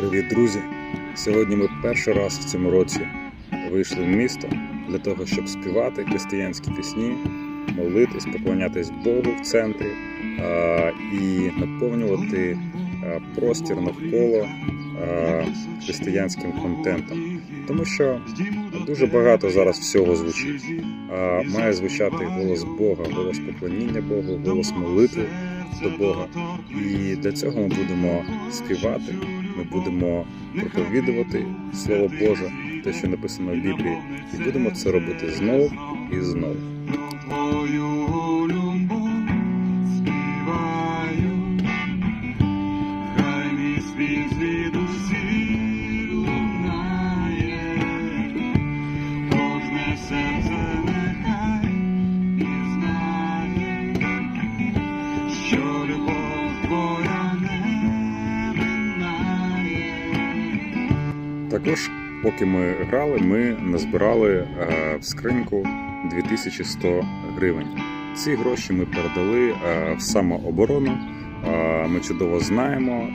Привіт, друзі! Сьогодні ми перший раз в цьому році вийшли в місто для того, щоб співати християнські пісні, молитись, поклонятись Богу в центрі і наповнювати простір навколо християнським контентом. Тому що дуже багато зараз всього звучить. Має звучати голос Бога, голос поклоніння Богу, голос молитви до Бога. І для цього ми будемо співати, ми будемо проповідувати Слово Боже, те, що написано в Біблії, і будемо це робити знову і знову. Також, поки ми грали, ми назбирали е, в скриньку 2100 гривень. Ці гроші ми передали е, в самооборону. Е, Ми чудово знаємо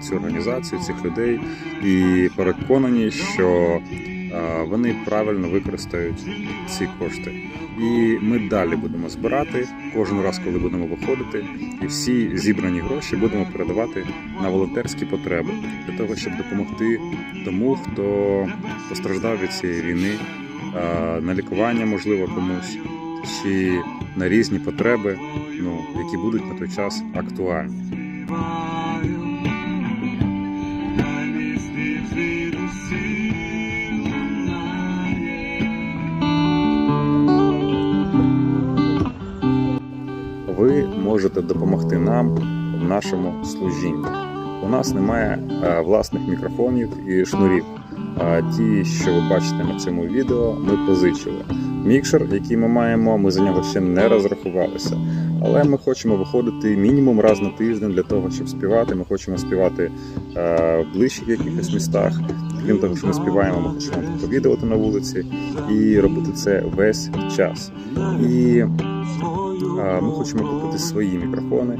цю організацію, цих людей і переконані, що вони правильно використають ці кошти. І ми далі будемо збирати кожен раз, коли будемо виходити, і всі зібрані гроші будемо передавати на волонтерські потреби для того, щоб допомогти тому, хто постраждав від цієї війни, на лікування, можливо, комусь, чи на різні потреби, ну, які будуть на той час актуальні. Можете допомогти нам в нашому служінні. У нас немає е, власних мікрофонів і шнурів. А ті, що ви бачите на цьому відео, ми позичили. Мікшер, який ми маємо, ми за нього ще не розрахувалися. Але ми хочемо виходити мінімум раз на тиждень для того, щоб співати. Ми хочемо співати е, в ближчих якихось містах. Крім того, що ми співаємо, ми хочемо проповідувати на вулиці і робити це весь час. І е, ми хочемо купити свої мікрофони,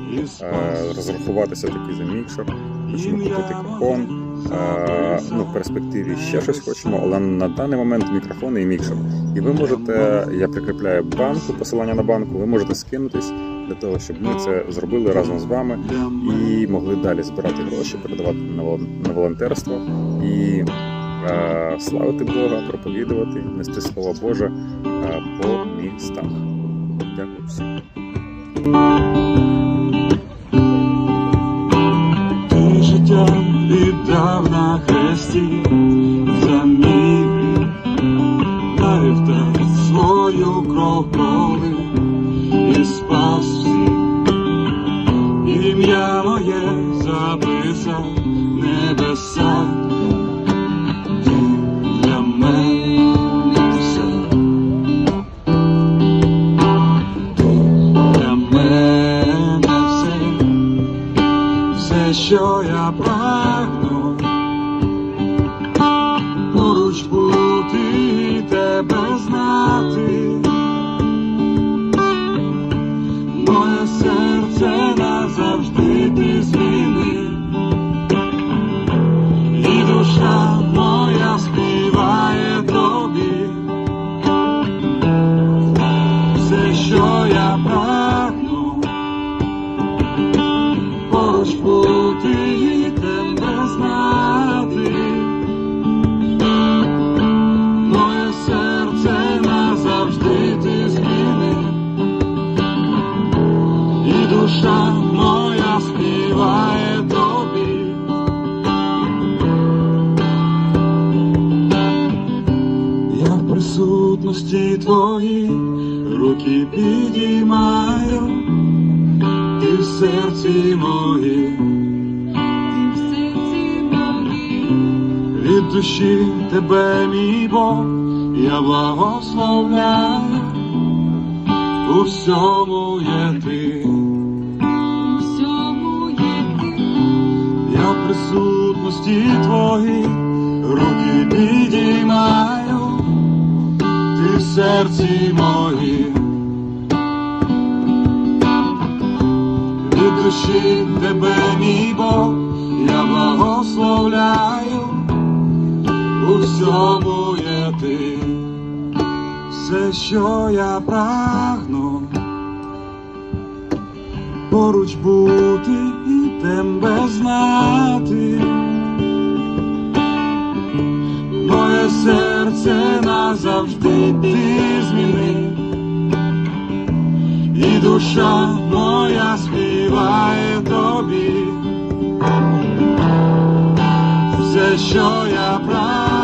розрахуватися таки за мікшер, хочемо купити купон. Е, ну, в перспективі ще щось хочемо, але на даний момент мікрофони і мікшер. І ви можете, я прикріпляю банку, посилання на банку, ви можете скинутись для того, щоб ми це зробили разом з вами і могли далі збирати гроші, передавати на волонтерство і е, славити Бога, проповідувати, нести слово Боже по містах. Дякую всім. Ти життя віддав на хресті що я прагну, поруч бути і тебе знати, моє серце назавжди ти змінив, і душа моя співає тобі, все, що я прагну і тебе знати. Моє серце назавжди ти змінив, і душа моя співає тобі. Я в присутності твоїй руки підіймаю ти в серці моїм, від душі тебе, мій Бог, я благословляю, у всьому є ти, у всьому є ти, я в присутності твоїй руки підіймаю, ти в серці моїм. Від душі тебе, мій Бог, я благословляю. У всьому є ти, все, що я прагну, поруч бути і тебе знати. Моє серце назавжди ти змінив, і душа моя співає тобі. Все, що я прагну,